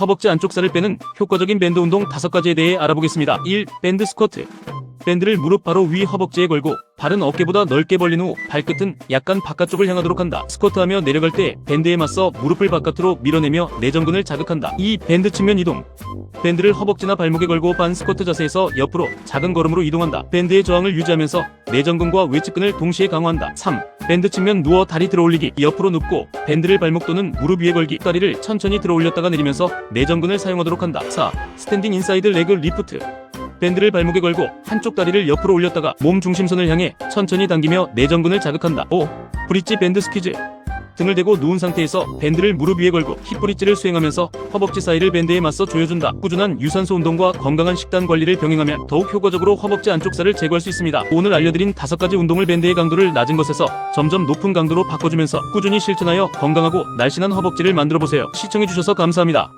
허벅지 안쪽 살을 빼는 효과적인 밴드 운동 5가지에 대해 알아보겠습니다. 1. 밴드 스쿼트. 밴드를 무릎 바로 위 허벅지에 걸고 발은 어깨보다 넓게 벌린 후 발끝은 약간 바깥쪽을 향하도록 한다. 스쿼트하며 내려갈 때 밴드에 맞서 무릎을 바깥으로 밀어내며 내전근을 자극한다. 2. 밴드 측면 이동. 밴드를 허벅지나 발목에 걸고 반 스쿼트 자세에서 옆으로 작은 걸음으로 이동한다. 밴드의 저항을 유지하면서 내전근과 외측근을 동시에 강화한다. 3. 밴드 측면 누워 다리 들어올리기. 옆으로 눕고 밴드를 발목 또는 무릎 위에 걸기. 다리를 천천히 들어올렸다가 내리면서 내전근을 사용하도록 한다. 4. 스탠딩 인사이드 레그 리프트. 밴드를 발목에 걸고 한쪽 다리를 옆으로 올렸다가 몸 중심선을 향해 천천히 당기며 내전근을 자극한다. 5. 브릿지 밴드 스퀴즈. 등을 대고 누운 상태에서 밴드를 무릎 위에 걸고 힙 브릿지를 수행하면서 허벅지 사이를 밴드에 맞서 조여준다. 꾸준한 유산소 운동과 건강한 식단 관리를 병행하면 더욱 효과적으로 허벅지 안쪽 살을 제거할 수 있습니다. 오늘 알려드린 다섯 가지 운동을 밴드의 강도를 낮은 것에서 점점 높은 강도로 바꿔주면서 꾸준히 실천하여 건강하고 날씬한 허벅지를 만들어 보세요. 시청해주셔서 감사합니다.